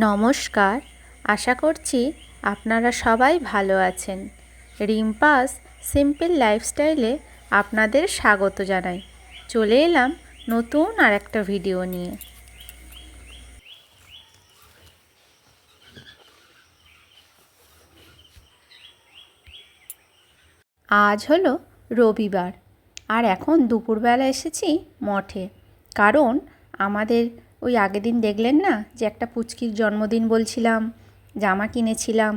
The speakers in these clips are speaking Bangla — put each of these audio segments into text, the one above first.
নমস্কার। আশা করছি আপনারা সবাই ভালো আছেন। রিম্পাস সিম্পল লাইফস্টাইলে আপনাদের স্বাগত জানাই। চলে এলাম নতুন আর একটা ভিডিও নিয়ে। আজ হলো রবিবার, আর এখন দুপুরবেলা এসেছি মঠে। কারণ আমাদের ওই আগের দিন দেখলেন না যে একটা পুচকির জন্মদিন বলছিলাম, জামা কিনেছিলাম।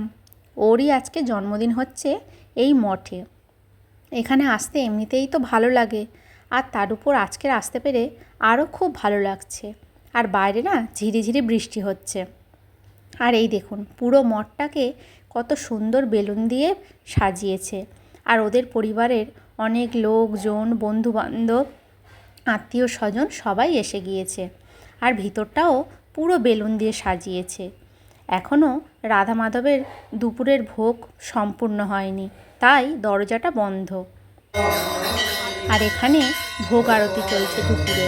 ওরই আজকে জন্মদিন হচ্ছে এই মঠে। এখানে আসতে এমনিতেই তো ভালো লাগে, আর তার উপর আজকের আসতে পেরে আরও খুব ভালো লাগছে। আর বাইরে না ঝিরিঝিরি বৃষ্টি হচ্ছে। আর এই দেখুন, পুরো মঠটাকে কত সুন্দর বেলুন দিয়ে সাজিয়েছে। আর ওদের পরিবারের অনেক লোকজন, বন্ধুবান্ধব, আত্মীয় স্বজন সবাই এসে গিয়েছে। আর ভিতরটাও পুরো বেলুন দিয়ে সাজিয়েছে। এখনও রাধা মাধবের দুপুরের ভোগ সম্পূর্ণ হয়নি, তাই দরজাটা বন্ধ। আর এখানে ভোগ আরতি চলছে দুপুরে।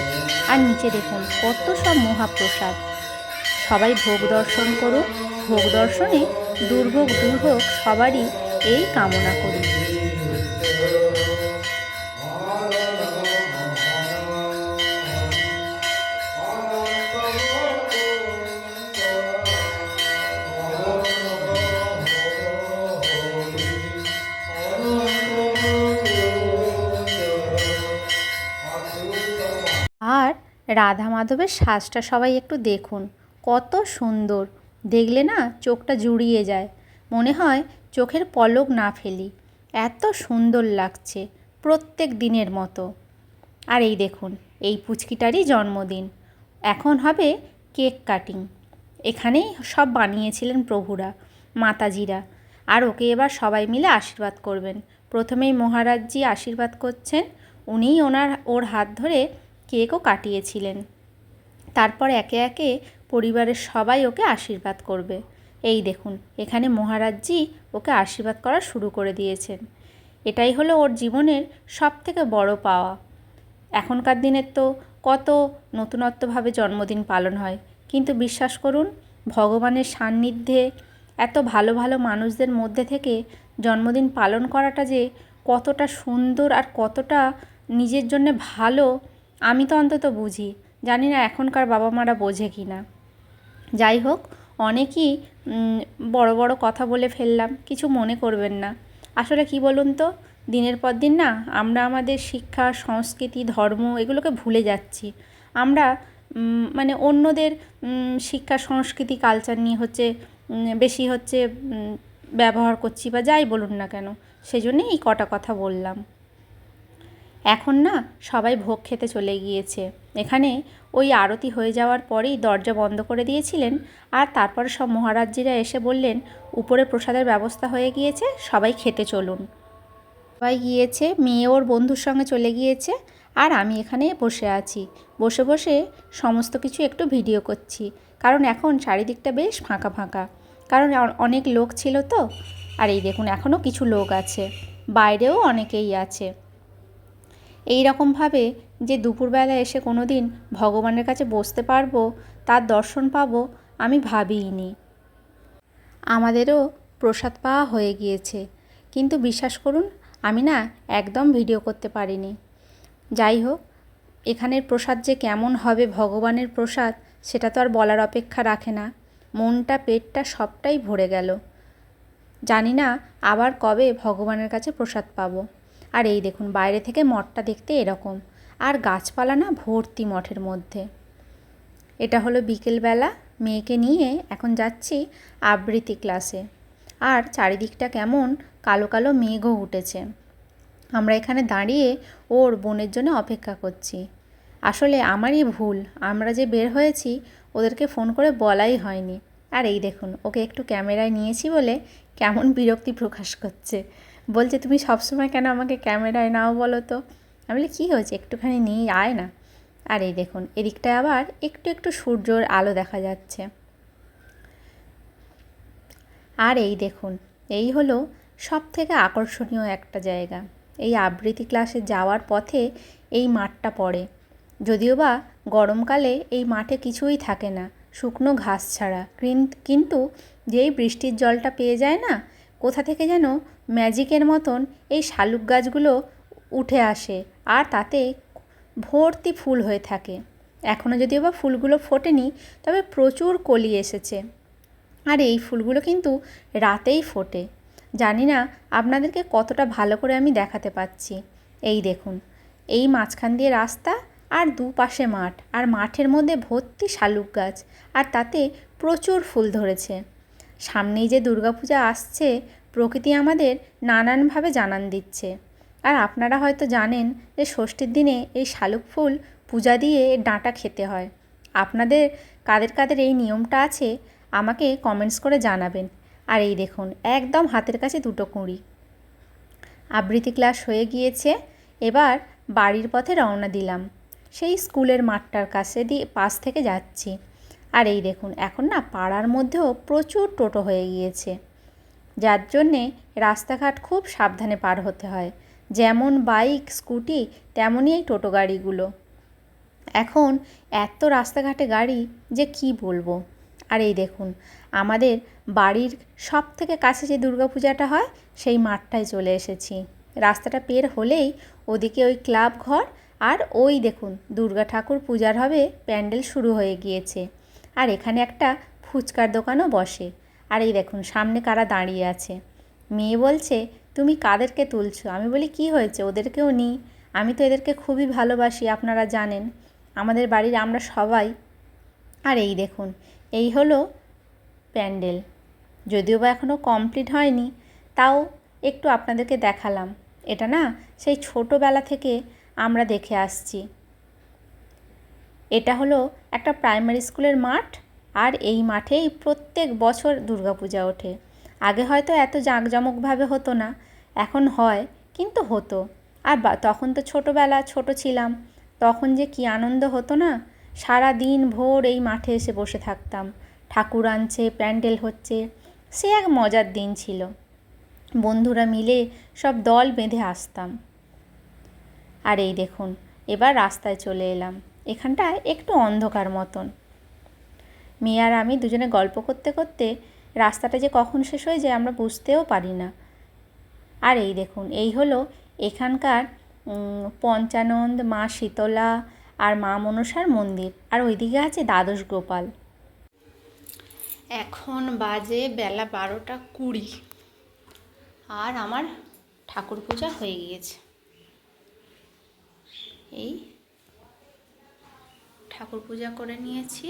আর নিচে দেখুন, কত সব মহাপ্রসাদ। সবাই ভোগ দর্শন করুক, ভোগ দর্শনে দুর্ভোগ দুর্ভোগ সবারই এই কামনা করি। আর রাধা মাধবের সাজটা সবাই একটু দেখুন। কত সুন্দর। দেখলে না চোখটা জুড়িয়ে যায়। মনে হয় চোখের পলক না ফেলি। এত সুন্দর লাগছে প্রত্যেক দিনের মতো। আর এই দেখুন, এই পুচকিটারই জন্মদিন। এখন হবে কেক কাটিং। এখানেই সব বানিয়েছিলেন প্রভুরা, মাতাজিরা। আর ওকে এবার সবাই মিলে আশীর্বাদ করবেন। প্রথমেই মহারাজজি আশীর্বাদ করছেন উনিই ওনার, ওর হাত ধরে কেকও কাটিয়েছিলেন। তারপর একে একে পরিবারের সবাই ওকে আশীর্বাদ করবে। এই দেখুন, এখানে মহারাজজি ওকে আশীর্বাদ করা শুরু করে দিয়েছেন। এটাই হলো ওর জীবনের সব থেকে বড় পাওয়া। এখনকার দিনের তো কত নতুনত্বভাবে জন্মদিন পালন হয়। কিন্তু বিশ্বাস করুন, ভগবানের সান্নিধ্যে এত ভালো ভালো মানুষদের মধ্যে থেকে জন্মদিন পালন করাটা যে কতটা সুন্দর আর কতটা নিজের জন্যে ভালো, আমি তো অন্তত বুঝি। জানি না এখনকার বাবা মারা বোঝে কি না। যাই হোক, অনেকই বড় বড় কথা বলে ফেললাম, কিছু মনে করবেন না। আসলে কি বলুন তো, দিনের পর দিন না, আমরা আমাদের শিক্ষা, সংস্কৃতি, ধর্ম, এগুলোকে ভুলে যাচ্ছি। আমরা মানে অন্যদের শিক্ষা, সংস্কৃতি কালচার নিয়ে হচ্ছে বেশি হচ্ছে ব্যবহার করছি বা যাই বলুন না কেন, সেজন্যই এই কটা কথা বললাম। এখন না সবাই ভোগ খেতে চলে গিয়েছে। এখানে ওই আরতি হয়ে যাওয়ার পরেই দরজা বন্ধ করে দিয়েছিলেন আর তারপরে সব মহারাজ্যিরা এসে বললেন, উপরে প্রসাদের ব্যবস্থা হয়ে গিয়েছে, সবাই খেতে চলুন। সবাই গিয়েছে, মেয়ে ওর বন্ধুর সঙ্গে চলে গিয়েছে আর আমি এখানে বসে আছি। বসে বসে সমস্ত কিছু একটু ভিডিও করছি, কারণ এখন চারিদিকটা বেশ ফাঁকা ফাঁকা। কারণ অনেক লোক ছিল তো, আর এই দেখুন এখনও কিছু লোক আছে, বাইরেও অনেকেই আছে। এই রকমভাবে যে দুপুরবেলা এসে কোনো দিন ভগবানের কাছে বসতে পারব, তার দর্শন পাবো, আমি ভাবিইনি। আমাদেরও প্রসাদ পাওয়া হয়ে গিয়েছে। কিন্তু বিশ্বাস করুন, আমি না একদম ভিডিও করতে পারিনি। যাই হোক, এখানের প্রসাদ যে কেমন হবে ভগবানের প্রসাদ, সেটা তো আর বলার অপেক্ষা রাখে না। মনটা, পেটটা সবটাই ভরে গেল। জানি না আবার কবে ভগবানের কাছে প্রসাদ পাবো। আর এই দেখুন, বাইরে থেকে মঠটা দেখতে এরকম। আর গাছপালা না ভর্তি মঠের মধ্যে। এটা হলো বিকেলবেলা, মেয়েকে নিয়ে এখন যাচ্ছি আবৃত্তি ক্লাসে আর চারিদিকটা কেমন কালো কালো মেঘও উঠেছে। আমরা এখানে দাঁড়িয়ে ওর বোনের জন্য অপেক্ষা করছি। আসলে আমারই ভুল, আমরা যে বের হয়েছি ওদেরকে ফোন করে বলাই হয়নি। আর এই দেখুন, ওকে একটু ক্যামেরায় নিয়েছি বলে কেমন বিরক্তি প্রকাশ করছে। বলছে, তুমি সবসময় কেন আমাকে ক্যামেরায় নাও বলো তো? আমি বলি, কী হয়েছে? একটুখানি নিয়ে আয় না। আর এই দেখুন, এদিকটায় আবার একটু একটু সূর্যর আলো দেখা যাচ্ছে। আর এই দেখুন, এই হলো সব থেকে আকর্ষণীয় একটা জায়গা। এই আবৃত্তি ক্লাসে যাওয়ার পথে এই মাঠটা পড়ে। যদিও বা গরমকালে এই মাঠে কিছুই থাকে না, শুকনো ঘাস ছাড়া। কিন্তু যেই বৃষ্টির জলটা পেয়ে যায় না, কোথা থেকে যেন ম্যাজিকের মতন এই শালুক গাছগুলো উঠে আসে আর তাতে ভর্তি ফুল হয়ে থাকে। এখনও যদিও বা ফুলগুলো ফোটেনি, তবে প্রচুর কলি এসেছে। আর এই ফুলগুলো কিন্তু রাতেই ফোটে। জানি না আপনাদেরকে কতটা ভালো করে আমি দেখাতে পাচ্ছি। এই দেখুন, এই মাঝখান দিয়ে রাস্তা আর দুপাশে মাঠ, আর মাঠের মধ্যে ভর্তি শালুক গাছ, আর তাতে প্রচুর ফুল ধরেছে। সামনেই যে দুর্গাপূজা আসছে প্রকৃতি আমাদের নানানভাবে জানান দিচ্ছে। আর আপনারা হয়তো জানেন যে ষষ্ঠীর দিনে এই শালুক ফুল পূজা দিয়ে এর ডাঁটা খেতে হয়। আপনাদের কাদের কাদের এই নিয়মটা আছে আমাকে কমেন্টস করে জানাবেন। আর এই দেখুন, একদম হাতের কাছে দুটো কুঁড়ি। আবৃত্তি ক্লাস হয়ে গিয়েছে, এবার বাড়ির পথে রওনা দিলাম। সেই স্কুলের মাঠটার কাছে দিয়ে পাশ থেকে যাচ্ছি। আর এই দেখুন, এখন না পাড়ার মধ্যেও প্রচুর টোটো হয়ে গিয়েছে। যার জন্যে রাস্তাঘাট খুব সাবধানে পার হতে হয়। যেমন বাইক, স্কুটি, তেমনই এই টোটো গাড়িগুলো। এখন এত রাস্তাঘাটে গাড়ি যে কি বলব? আর এই দেখুন, আমাদের বাড়ির সব থেকে কাছে যে দুর্গাপূজাটা হয়, সেই মাঠটায় চলে এসেছি। রাস্তাটা পের হলেই ওদিকে ওই ক্লাব ঘর আর ওই দেখুন, দুর্গা ঠাকুর পূজার হবে, প্যান্ডেল শুরু হয়ে গিয়েছে। আর এখানে একটা ফুচকার দোকানও বসে। আর এই দেখুন, সামনে কারা দাঁড়িয়ে আছে? মেয়ে বলছে, তুমি কাদেরকে তুলছো? আমি বলি, কি হয়েছে? ওদেরকেও নিই আমি তো এদেরকে খুবই ভালোবাসি, আপনারা জানেন। আমাদের বাড়ির আমরা সবাই আর এই দেখুন, এই হলো প্যান্ডেল। যদিও বা এখনও কমপ্লিট হয়নি, তাও একটু আপনাদেরকে দেখালাম। এটা না, সেই ছোটোবেলা থেকে আমরা দেখে আসছি। এটা হলো একটা প্রাইমারি স্কুলের মাঠ আর এই মাঠেই প্রত্যেক বছর দুর্গাপূজা ওঠে। আগে হয়তো এত জাঁকজমকভাবে হতো না, এখন হয়, কিন্তু হতো। আর তখন তো ছোটোবেলা ছোট ছিলাম, তখন যে কি আনন্দ হতো না? সারা দিন ভোর এই মাঠে এসে বসে থাকতাম। ঠাকুর আনছে, প্যান্ডেল হচ্ছে, সে এক মজার দিন ছিল। বন্ধুরা মিলে সব দল বেঁধে আসতাম। আর এই দেখুন, এবার রাস্তায় চলে এলাম। এখানটায় একটু অন্ধকার মতন। মেয়ে আর আমি দুজনে গল্প করতে করতে রাস্তাটা যে কখন শেষ হয়ে যায় আমরা বুঝতেও পারি না। আর এই দেখুন, এই হলো এখানকার পঞ্চানন্দ, মা শীতলা আর মা মনসার মন্দির। আর ওইদিকে আছে দ্বাদশ গোপাল। এখন বাজে বেলা বারোটা কুড়ি। আর আমার ঠাকুর পূজা হয়ে গিয়েছে। এই ঠাকুর পূজা করে নিয়েছি।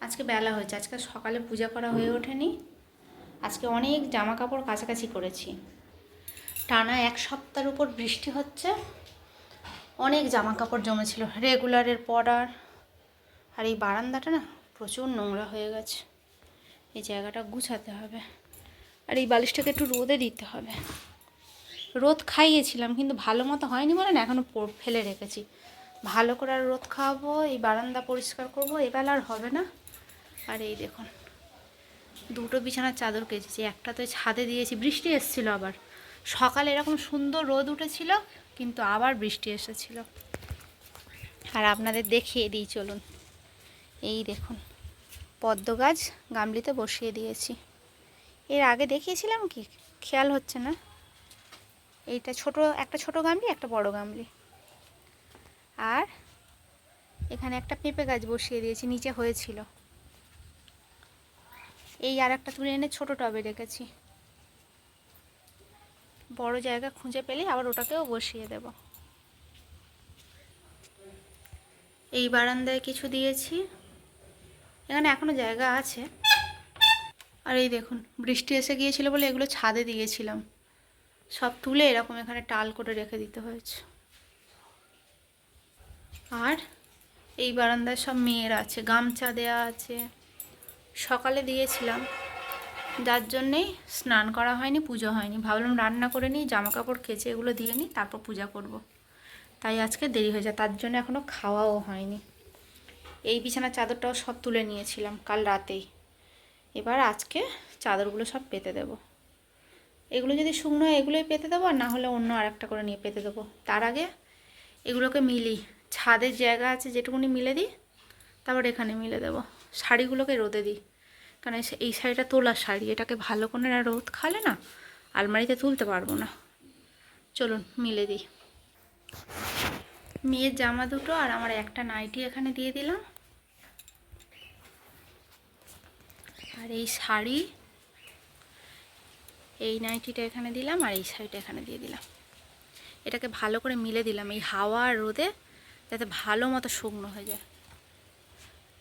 আজকে বেলা হয়েছে, আজকে সকালে পূজা করা হয়ে ওঠেনি। আজকে অনেক জামা কাপড় কাছাকাছি করেছি। টানা এক সপ্তাহের উপর বৃষ্টি হচ্ছে। অনেক জামা কাপড় জমেছিল রেগুলারের পরার আর এই বারান্দাটা না প্রচুর নোংরা হয়ে গেছে। এই জায়গাটা গুছাতে হবে। আর এই বালিশটাকে একটু রোদে দিতে হবে। রোদ খাইয়েছিলাম, কিন্তু ভালো মতো হয়নি বলে না এখনও ফেলে রেখেছি। ভালো করে আর রোদ খাওয়াবো, এই বারান্দা পরিষ্কার করব, এবেলা আর হবে না। আর এই দেখুন, দুটো বিছানার চাদর কেচেছি, একটা তো ছাদে দিয়েছি, বৃষ্টি এসেছিল আবার। সকালে এরকম সুন্দর রোদ উঠেছিল, কিন্তু আবার বৃষ্টি এসেছিল। আর আপনাদের দেখিয়ে দিই, চলুন। এই দেখুন, পদ্ম গাছ গামলিতে বসিয়ে দিয়েছি। এর আগে দেখিয়েছিলাম কি? খেয়াল হচ্ছে না। এইটা ছোট, একটা ছোট গামলি, একটা বড় গামলি। আর এখানে একটা পেঁপে গাছ বসিয়ে দিয়েছি, নিচে হয়েছিল। এই আর একটা তুলে এনে ছোট টবে রেখেছি। বড় জায়গা খুঁজে পেলে আবার ওটাকেও বসিয়ে দেব। এই বারান্দায় কিছু দিয়েছি। এখানে এখনও জায়গা আছে। আর এই দেখুন, বৃষ্টি এসে গিয়েছিল বলে এগুলো ছাদে দিয়েছিলাম। সব তুলে এরকম এখানে টাল করে রেখে দিতে হয়েছে। আর এই বারান্দায় সব মেয়ের আছে, গামছা দেয়া আছে। সকালে দিয়েছিলাম। যার জন্যেই স্নান করা হয়নি, পুজো হয়নি। ভাবলাম রান্না করে নিই জামা কাপড় কেচে এগুলো দিয়ে নিই, তারপর পূজা করব। তাই আজকে দেরি হয়ে যায়, তার জন্য এখনও খাওয়াও হয়নি। এই বিছানার চাদরটাও সব তুলে নিয়েছিলাম কাল রাতেই। এবার আজকে চাদরগুলো সব পেতে দেব। এগুলো যদি শুকনো হয় এগুলোই পেতে দেবো, আর না হলে অন্য আরেকটা করে নিয়ে পেতে দেবো। তার আগে এগুলোকে মিলি। ছাদের জায়গা আছে যেটুকুনি মিলে দিই, তারপর এখানে মিলে দেবো। শাড়িগুলোকে রোদে দিই। কারণ এই- শাড়িটা তোলার শাড়ি, এটাকে ভালো করে না রোদ খালে না আলমারিতে তুলতে পারব না। চলুন, মিলে দিই। মেয়ের জামা দুটো আর আমার একটা নাইটি এখানে দিয়ে দিলাম। আর এই শাড়ি, এই নাইটিটা এখানে দিলাম আর এই শাড়িটা এখানে দিয়ে দিলাম। এটাকে ভালো করে মিলে দিলাম এই হাওয়া আর রোদে, যাতে ভালো মতো শুকনো হয়ে যায়।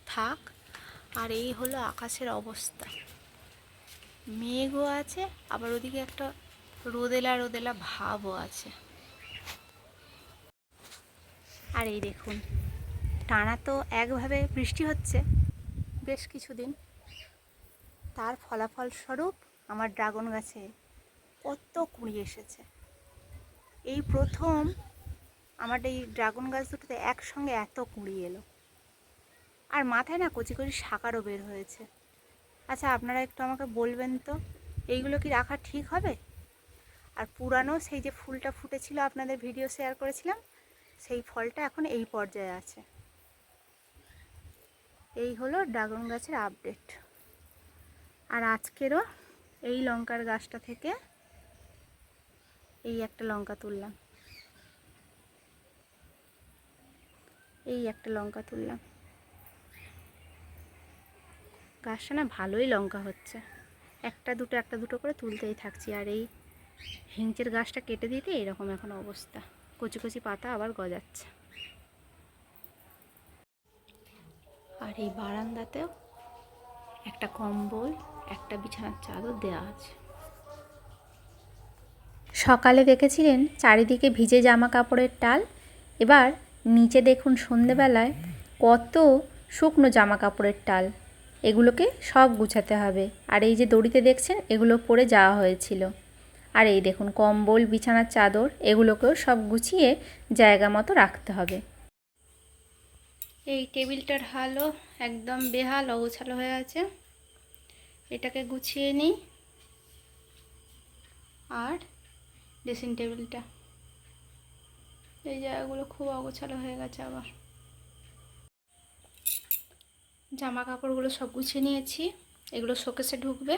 থাক। আর এই হলো আকাশের অবস্থা। মেঘও আছে, আবার ওদিকে একটা রোদেলা রোদেলা ভাবও আছে। আর এই দেখুন, টানা তো একভাবে বৃষ্টি হচ্ছে, বেশ কিছুদিন। তার ফলাফল স্বরূপ আমার ড্রাগন গাছে কত কুড়ি এসেছে। এই প্রথম আমার এই ড্রাগন গাছ দুটোতে একসঙ্গে এত কুড়ি এলো। আর মাথায় না কচি কচি শাকারও বের হয়েছে। আচ্ছা আপনারা একটু আমাকে বলবেন তো, এইগুলো কি রাখা ঠিক হবে? আর পুরানো সেই যে ফুলটা ফুটেছিল, আপনাদের ভিডিও শেয়ার করেছিলাম, সেই ফলটা এখন এই পর্যায়ে আছে। এই হলো ড্রাগন গাছের আপডেট আর আজকেরও এই লঙ্কার গাছটা থেকে এই একটা লঙ্কা তুললাম। এই একটা লঙ্কা তুললাম। গাছটা না ভালোই লঙ্কা হচ্ছে। একটা দুটো একটা দুটো করে তুলতেই থাকছি। আর এই হিংচের গাছটা কেটে দিতে এরকম এখন অবস্থা। কচি কচি পাতা আবার গজাচ্ছে। আর এই বারান্দাতেও একটা কম্বল একটা বিছানার চাদর দেওয়া আছে। সকালে দেখেছিলেন চারিদিকে ভিজে জামা কাপড়ের টাল। এবার নিচে দেখুন সন্ধেবেলায় কত শুকনো জামা কাপড়ের টাল। এগুলোকে সব গুছাতে হবে। আর এই যে দড়িতে দেখছেন, এগুলো পরে যাওয়া হয়েছিল। আর এই দেখুন, কম্বল, বিছানার চাদর, এগুলোকেও সব গুছিয়ে জায়গা মতো রাখতে হবে। এই টেবিলটার হালও একদম বেহাল, অগোছালো হয়ে আছে। এটাকে গুছিয়ে নিই। আর ড্রেসিং টেবিলটা। এই জায়গাগুলো খুব অগোছালো হয়ে গেছে আবার। জামা কাপড়গুলো সব গুছিয়ে নিয়েছি। এগুলো শোকেসে ঢুকবে।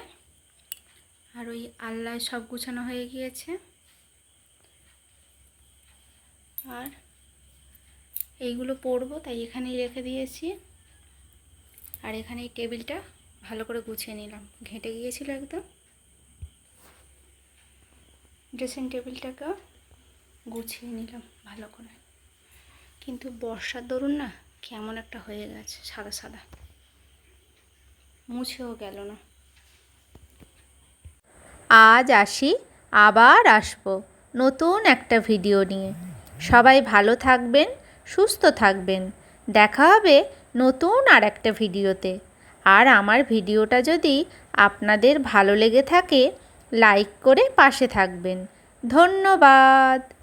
আর ওই আল্লায় সব গুছানো হয়ে গিয়েছে। আর এইগুলো পরবো, তাই এখানেই রেখে দিয়েছি। আর এখানে এই টেবিলটা ভালো করে গুছিয়ে নিলাম। ঘেঁটে গিয়েছিল একদম। ড্রেসিং টেবিলটাকে গুছিয়ে নিলাম ভালো করে। কিন্তু বর্ষার দরুন না কেমন একটা হয়ে গেছে, সাদা সাদা। মুছেও গেল না। আজ আসি, আবার আসব নতুন একটা ভিডিও নিয়ে। সবাই ভালো থাকবেন, সুস্থ থাকবেন। দেখা হবে নতুন আর একটা ভিডিওতে। আর আমার ভিডিওটা যদি আপনাদের ভালো লেগে থাকে, লাইক করে পাশে থাকবেন। ধন্যবাদ।